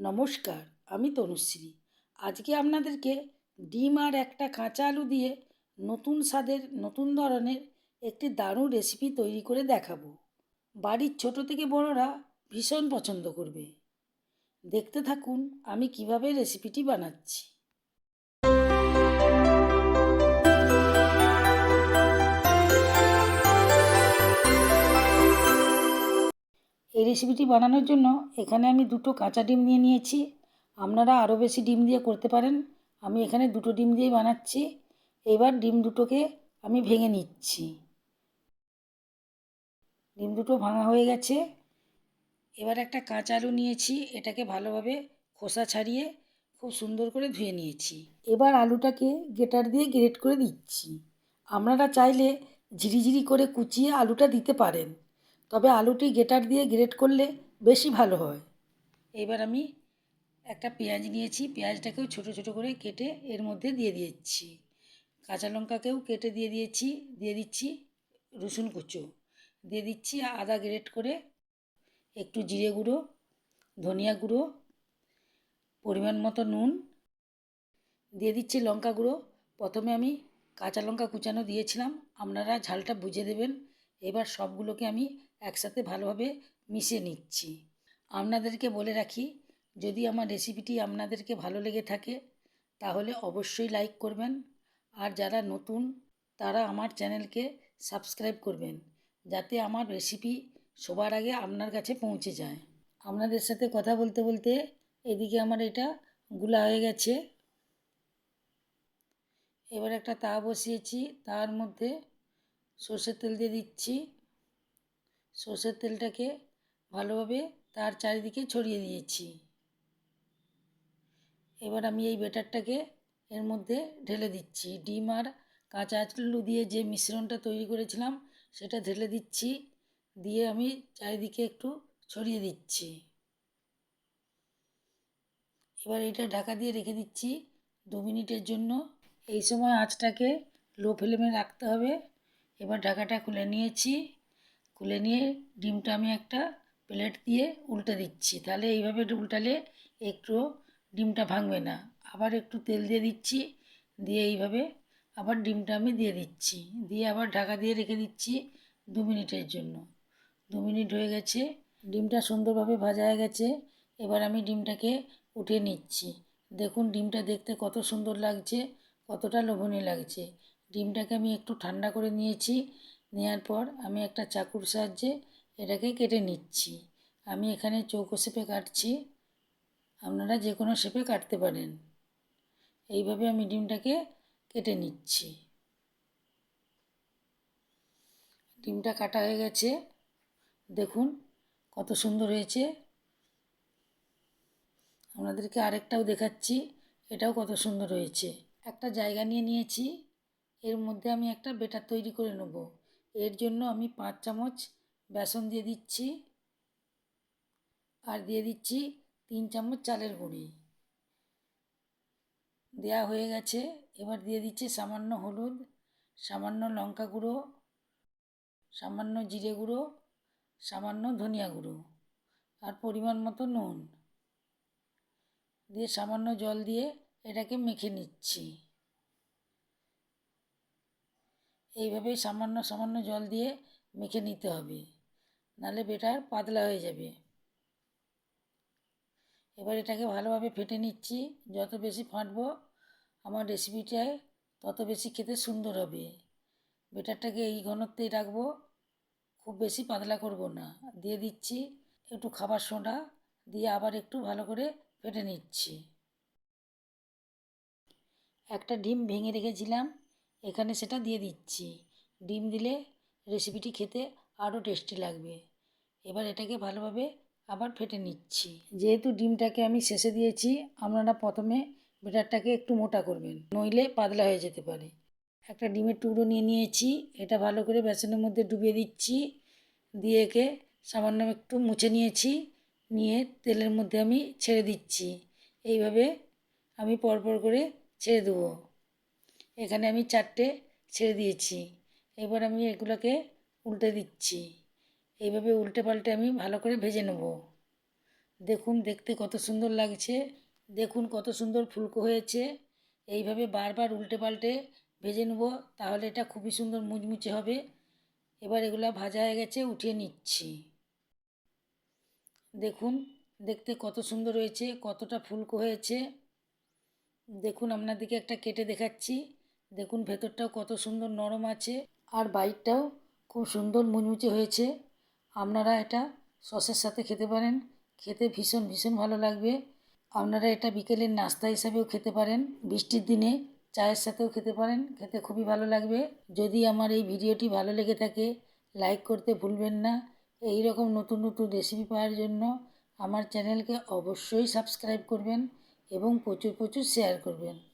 নমস্কার, আমি তনুশ্রী। আজকে আপনাদেরকে ডিম আর একটা কাঁচা আলু দিয়ে নতুন স্বাদের, নতুন ধরনের একটি দারুণ রেসিপি তৈরি করে দেখাবো। বাড়ির ছোট থেকে বড়রা ভীষণ পছন্দ করবে। দেখতে থাকুন আমি কীভাবে রেসিপিটি বানাচ্ছি। রেসিপিটি বানানোর জন্য এখানে আমি দুটো কাঁচা ডিম নিয়ে নিয়েছি। আপনারা আরও বেশি ডিম দিয়ে করতে পারেন। আমি এখানে দুটো ডিম দিয়েই বানাচ্ছি। এবার ডিম দুটোকে আমি ভেঙে নিচ্ছি। ডিম দুটো ভাঙা হয়ে গেছে। এবার একটা কাঁচা আলু নিয়েছি। এটাকে ভালোভাবে খোসা ছাড়িয়ে খুব সুন্দর করে ধুয়ে নিয়েছি। এবার আলুটাকে গেটার দিয়ে গ্রেট করে দিচ্ছি। আপনারা চাইলে ঝিরিঝিরি করে কুচিয়ে আলুটা দিতে পারেন। তবে আলুটি গেটার দিয়ে গ্রেট করলে বেশি ভালো হয়। এবার আমি একটা পেঁয়াজ নিয়েছি। পেঁয়াজটাকেও ছোটো ছোটো করে কেটে এর মধ্যে দিয়ে দিয়েছি। কাঁচা লঙ্কাকেও কেটে দিয়ে দিয়েছি, দিয়ে দিচ্ছি রসুন কুচো। দিয়ে দিচ্ছি আদা গ্রেট করে একটু জিরে গুঁড়ো, ধনিয়া গুঁড়ো, পরিমাণ মতো নুন। দিয়ে দিচ্ছি লঙ্কা গুঁড়ো। প্রথমে আমি কাঁচা লঙ্কা কুচানো দিয়েছিলাম। আপনারা ঝালটা বুঝে দেবেন। এবার সবগুলোকে আমি একসাথে ভালোভাবে মিশিয়ে নিচ্ছি। আপনাদেরকে বলে রাখি, যদি আমার রেসিপিটি আপনাদেরকে ভালো লেগে থাকে, তাহলে অবশ্যই লাইক করবেন। আর যারা নতুন, তারা আমার চ্যানেলকে সাবস্ক্রাইব করবেন, যাতে আমার রেসিপি সবার আগে আপনার কাছে পৌঁছে যায়। আপনাদের সাথে কথা বলতে বলতে এদিকে আমার এটা গুলা হয়ে গেছে। এবার একটা তা বসিয়েছি, তার মধ্যে সর্ষের তেল দিয়ে দিচ্ছি। সর্ষের তেলটাকে ভালোভাবে তার চারিদিকে ছড়িয়ে দিয়েছি। এবার আমি এই বেটারটাকে এর মধ্যে ঢেলে দিচ্ছি। ডিম আর কাঁচা আলু দিয়ে যে মিশ্রণটা তৈরি করেছিলাম, সেটা ঢেলে দিচ্ছি। দিয়ে আমি চারিদিকে একটু ছড়িয়ে দিচ্ছি। এবার এটা ঢাকা দিয়ে রেখে দিচ্ছি দু মিনিটের জন্য। এই সময় আঁচটাকে লো ফ্লেমে রাখতে হবে। এবার ঢাকাটা খুলে নিয়েছি। খুলে নিয়ে ডিমটা আমি একটা প্লেট দিয়ে উল্টে দিচ্ছি। তাহলে এইভাবে উল্টালে একটু ডিমটা ভাঙবে না। আবার একটু তেল দিয়ে দিচ্ছি, দিয়ে এইভাবে আবার ডিমটা আমি দিয়ে দিচ্ছি। দিয়ে আবার ঢাকা দিয়ে রেখে দিচ্ছি দু মিনিটের জন্য। দু মিনিট হয়ে গেছে, ডিমটা সুন্দরভাবে ভাজা হয়ে গেছে। এবার আমি ডিমটাকে উঠিয়ে নিচ্ছি। দেখুন ডিমটা দেখতে কত সুন্দর লাগছে, কতটা লোভনীয় লাগছে। ডিমটাকে আমি একটু ঠান্ডা করে নিয়েছি। নেওয়ার পর আমি একটা চাকুর সাহায্যে এটাকে কেটে নিচ্ছি। আমি এখানে চৌকো শেপে কাটছি। আপনারা যে কোনো শেপে কাটতে পারেন। এইভাবে আমি ডিমটাকে কেটে নিচ্ছি। ডিমটা কাটা হয়ে গেছে। দেখুন কত সুন্দর হয়েছে। আপনাদেরকে আরেকটাও দেখাচ্ছি। এটাও কত সুন্দর হয়েছে। একটা জায়গা নিয়ে নিয়েছি। এর মধ্যে আমি একটা বেটার তৈরি করে নেব। এর জন্য আমি পাঁচ চামচ বেসন দিয়ে দিচ্ছি। আর দিয়ে দিচ্ছি তিন চামচ চালের গুঁড়ি। দেয়া হয়ে গেছে। এবার দিয়ে দিচ্ছি সামান্য হলুদ, সামান্য লঙ্কা গুঁড়ো, সামান্য জিরে গুঁড়ো, সামান্য ধনিয়া গুঁড়ো আর পরিমাণ মতো নুন। দিয়ে সামান্য জল দিয়ে এটাকে মেখে নিচ্ছি। এইভাবেই সামান্য সামান্য জল দিয়ে মেখে নিতে হবে। নাহলে বেটার পাতলা হয়ে যাবে। এবার এটাকে ভালোভাবে ফেটে নিচ্ছি। যত বেশি ফাটবো, আমার রেসিপিটায় তত বেশি খেতে সুন্দর হবে। বেটারটাকে এই ঘনত্বেই রাখব। খুব বেশি পাতলা করব না। দিয়ে দিচ্ছি একটু খাবার সোডা। দিয়ে আবার একটু ভালো করে ফেটে নিচ্ছি। একটা ডিম ভেঙে রেখেছিলাম। এখানে সেটা দিয়ে দিচ্ছি। ডিম দিলে রেসিপিটি খেতে আরও টেস্টি লাগবে। এবার এটাকে ভালোভাবে আবার ফেটে নিচ্ছি। যেহেতু ডিমটাকে আমি শেষে দিয়েছি, আপনারা প্রথমে বেটারটাকে একটু মোটা করবেন, নইলে পাতলা হয়ে যেতে পারে। একটা ডিমের টুকরো নিয়ে নিয়েছি, এটা ভালো করে বেসনের মধ্যে ডুবিয়ে দিচ্ছি। দিয়ে একে সামান্য একটু মুছে নিয়েছি, নিয়ে তেলের মধ্যে আমি ছেড়ে দিচ্ছি। এইভাবে আমি পরপর করে ছেড়ে দেবো। এখানে আমি চারটে ছেড়ে দিয়েছি। এবার আমি এগুলোকে উল্টে দিচ্ছি। এইভাবে উল্টে পাল্টে আমি ভালো করে ভেজে নেব। দেখুন, দেখতে কত সুন্দর লাগছে। দেখুন, কত সুন্দর ফুলকো হয়েছে। এইভাবে বারবার উল্টে পাল্টে ভেজে নেব, তাহলে এটা খুবই সুন্দর মুচমুচে হবে। এবার এগুলো ভাজা হয়ে গেছে, উঠিয়ে নিচ্ছি। দেখুন, দেখতে কত সুন্দর হয়েছে, কতটা ফুলকো হয়েছে। দেখুন, আপনাদেরকে একটা কেটে দেখাচ্ছি। দেখুন ভেতরটাও কত সুন্দর নরম আছে আর বাইরটাও খুব সুন্দর মুচমুচে হয়েছে। আপনারা এটা সসের সাথে খেতে পারেন। খেতে ভীষণ ভীষণ ভালো লাগবে। আপনারা এটা বিকেলের নাস্তা হিসাবেও খেতে পারেন। বৃষ্টির দিনে চায়ের সাথেও খেতে পারেন। খেতে খুবই ভালো লাগবে। যদি আমার এই ভিডিওটি ভালো লেগে থাকে, লাইক করতে ভুলবেন না। এই রকম নতুন নতুন রেসিপি পাওয়ার জন্য আমার চ্যানেলকে অবশ্যই সাবস্ক্রাইব করবেন এবং প্রচুর প্রচুর শেয়ার করবেন।